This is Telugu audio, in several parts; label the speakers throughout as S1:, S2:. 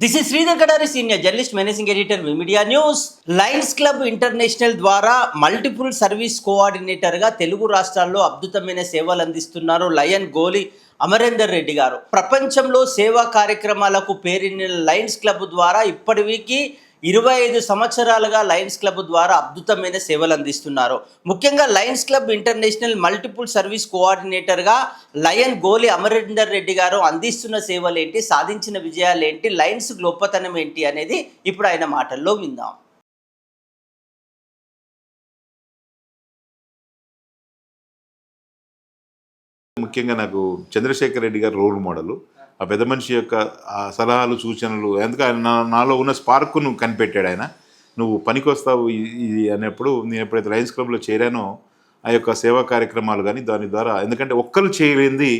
S1: This is Sridhar Kadari senior journalist managing editor media news Lions Club International ద్వారా మల్టిపుల్ సర్వీస్ కోఆర్డినేటర్గా తెలుగు రాష్ట్రాల్లో అద్భుతమైన సేవలు అందిస్తున్నారు లయన్ గోలి అమరేందర్ రెడ్డి గారు. ప్రపంచంలో సేవా కార్యక్రమాలకు పేరిన లయన్స్ క్లబ్ ద్వారా ఇప్పటివీకి ఇరవై ఐదు సంవత్సరాలుగా లయన్స్ క్లబ్ ద్వారా అద్భుతమైన సేవలు అందిస్తున్నారు. ముఖ్యంగా Lions Club International multiple service కోఆర్డినేటర్గా lion Goli Amarender Reddy గారు అందిస్తున్న సేవలు ఏంటి సాధించిన విజయాలు ఏంటి లయన్స్ గొప్పతనం ఏంటి అనేది ఇప్పుడు ఆయన మాటల్లో విందాం.
S2: ముఖ్యంగా నాకు చంద్రశేఖర్ రెడ్డి గారు రోల్ మోడల్. ఆ పెద్ద మనిషి యొక్క సలహాలు సూచనలు ఎందుకు ఆయన నా- నాలో ఉన్న స్పార్క్ను కనిపెట్టాడు ఆయన. నువ్వు పనికొస్తావు ఇది అనేప్పుడు నేను ఎప్పుడైతే లయన్స్ క్లబ్లో చేరానో ఆ యొక్క సేవా కార్యక్రమాలు కానీ దాని ద్వారా ఎందుకంటే ఒక్కరు చేయలేనిది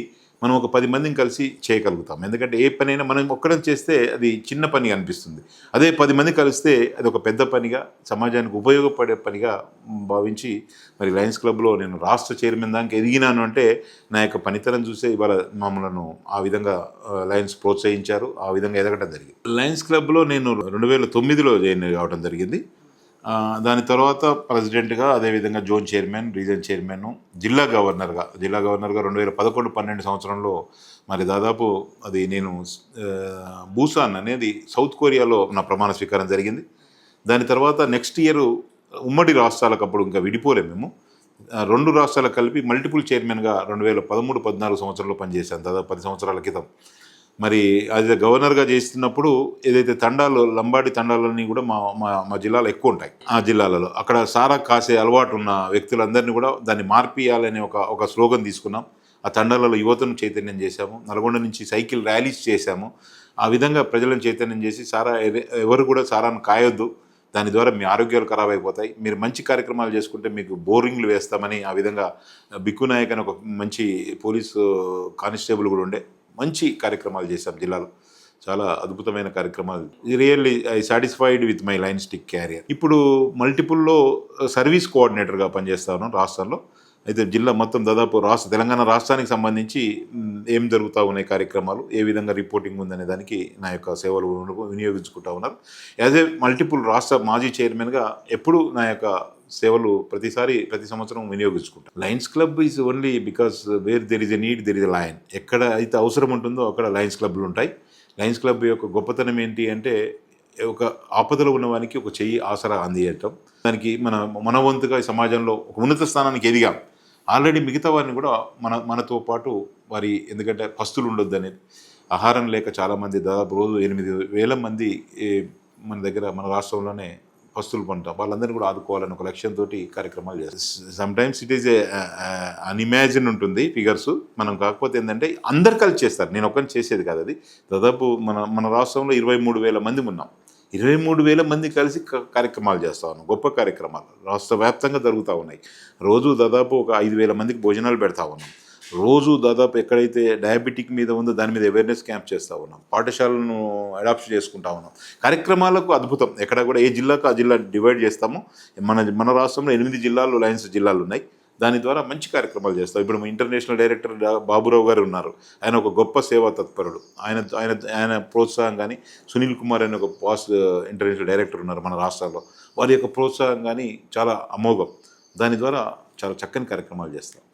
S2: మనం ఒక పది మందిని కలిసి చేయగలుగుతాం. ఎందుకంటే ఏ పనైనా మనం ఒక్కడం చేస్తే అది చిన్న పని అనిపిస్తుంది. అదే పది మంది కలిస్తే అది ఒక పెద్ద పనిగా సమాజానికి ఉపయోగపడే పనిగా భావించి మరి లయన్స్ క్లబ్లో నేను రాష్ట్ర చైర్మన్ దానికి ఎదిగినాను అంటే నా యొక్క పనితనం చూసే ఇవాళ మమ్మలను ఆ విధంగా లయన్స్ ప్రోత్సహించారు. ఆ విధంగా ఎదగడం జరిగింది. లయన్స్ క్లబ్లో నేను రెండు వేల తొమ్మిదిలో జాయిన్ కావడం జరిగింది. దాని తర్వాత ప్రెసిడెంట్గా అదేవిధంగా జోన్ చైర్మన్ రీజన్ చైర్మన్ జిల్లా గవర్నర్గా. జిల్లా గవర్నర్గా రెండు వేల పదకొండు పన్నెండు సంవత్సరంలో మరి దాదాపు అది నేను బూసాన్ అనేది సౌత్ కొరియాలో నా ప్రమాణ స్వీకారం జరిగింది. దాని తర్వాత నెక్స్ట్ ఇయర్ ఉమ్మడి రాష్ట్రాలకు అప్పుడు ఇంకా విడిపోలేము మేము. రెండు రాష్ట్రాలు కలిపి మల్టిపుల్ చైర్మన్గా రెండు వేల పదమూడు పద్నాలుగు సంవత్సరంలో పనిచేశాను. దాదాపు పది సంవత్సరాల క్రితం. మరి అది గవర్నర్గా చేస్తున్నప్పుడు ఏదైతే తండాలు లంబాడి తండాలన్నీ కూడా మా మా మా జిల్లాలో ఎక్కువ ఉంటాయి. ఆ జిల్లాలలో. అక్కడ సారా కాసే అలవాటు ఉన్న వ్యక్తులందరినీ కూడా దాన్ని మార్పియాలనే ఒక ఒక స్లోగన్ తీసుకున్నాం. ఆ తండాలలో యువతను చైతన్యం చేశాము. నల్గొండ నుంచి సైకిల్ ర్యాలీస్ చేశాము. ఆ విధంగా ప్రజలను చైతన్యం చేసి సారా ఎవరు కూడా సారాను కాయొద్దు. దాని ద్వారా మీ ఆరోగ్యాలు ఖరాబ్ అయిపోతాయి. మీరు మంచి కార్యక్రమాలు చేసుకుంటే మీకు బోరింగ్లు వేస్తామని ఆ విధంగా బిక్కు నాయక్ అని ఒక మంచి పోలీసు కానిస్టేబుల్ కూడా ఉండే. మంచి కార్యక్రమాలు చేశాం జిల్లాలో. చాలా అద్భుతమైన కార్యక్రమాలు. Really I satisfied with my lionistic career ఇప్పుడు మల్టిపుల్లో సర్వీస్ కోఆర్డినేటర్గా పనిచేస్తాను రాష్ట్రంలో. అయితే జిల్లా మొత్తం దాదాపు రాష్ట్ర తెలంగాణ రాష్ట్రానికి సంబంధించి ఏం జరుగుతూ ఉన్నాయి కార్యక్రమాలు ఏ విధంగా రిపోర్టింగ్ ఉందనే దానికి నా యొక్క సేవలు వినియోగించుకుంటా ఉన్నారు. యాజ్ ఏ మల్టిపుల్ రాష్ట్ర మాజీ చైర్మన్గా ఎప్పుడు నా యొక్క సేవలు ప్రతిసారి ప్రతి సంవత్సరం వినియోగించుకుంటాం. Lions Club is only because where there is a need there is a lion ఎక్కడ అయితే అవసరం ఉంటుందో అక్కడ లయన్స్ క్లబ్లు ఉంటాయి. లయన్స్ క్లబ్ యొక్క గొప్పతనం ఏంటి అంటే ఒక ఆపదలో ఉన్నవానికి ఒక చెయ్యి ఆసరా అందియటం. దానికి మన మన వంతుగా సమాజంలో ఒక ఉన్నత స్థానానికి ఎదిగాం. ఆల్రెడీ మిగతా వారిని కూడా మన మనతో పాటు వారి ఎందుకంటే పస్తులు ఉండొద్దు అనేది ఆహారం లేక చాలామంది దాదాపు రోజు ఎనిమిది వేల మంది మన దగ్గర మన రాష్ట్రంలోనే పస్తులు పంట. వాళ్ళందరినీ కూడా ఆదుకోవాలని ఒక లక్ష్యంతో కార్యక్రమాలు చేస్తారు sometimes it is unimagine ఉంటుంది ఫిగర్స్ మనం కాకపోతే ఏంటంటే అందరు కలిసి చేస్తారు. నేను ఒకరిని చేసేది కాదు అది. దాదాపు మన మన రాష్ట్రంలో ఇరవై మూడు వేల మంది ఉన్నాం. ఇరవై మూడు వేల మంది కలిసి కార్యక్రమాలు చేస్తా ఉన్నాం. గొప్ప కార్యక్రమాలు. రాష్ట్ర వ్యాప్తంగా జరుగుతూ ఉన్నాయి. రోజు దాదాపు ఒక ఐదు వేల మందికి భోజనాలు పెడతా ఉన్నాం. రోజు దాదాపు ఎక్కడైతే డయాబెటిక్ మీద ఉందో దాని మీద అవేర్నెస్ క్యాంప్ చేస్తూ ఉన్నాం. పాఠశాలను అడాప్ట్ చేసుకుంటా ఉన్నాం. కార్యక్రమాలకు అద్భుతం. ఎక్కడ కూడా ఏ జిల్లాకు ఆ జిల్లా డివైడ్ చేస్తాము మన మన రాష్ట్రంలో ఎనిమిది జిల్లాలు లయన్స్ జిల్లాలు ఉన్నాయి. దాని ద్వారా మంచి కార్యక్రమాలు చేస్తాం. ఇప్పుడు మా ఇంటర్నేషనల్ డైరెక్టర్ బాబురావు గారు ఉన్నారు. ఆయన ఒక గొప్ప సేవా తత్పరుడు. ఆయన ఆయన ఆయన ప్రోత్సాహం కానీ సునీల్ కుమార్ అనే ఒక పాస్ ఇంటర్నేషనల్ డైరెక్టర్ ఉన్నారు మన రాష్ట్రాల్లో. వారి యొక్క ప్రోత్సాహం కానీ చాలా అమోఘం. దాని ద్వారా చాలా చక్కని కార్యక్రమాలు చేస్తాం.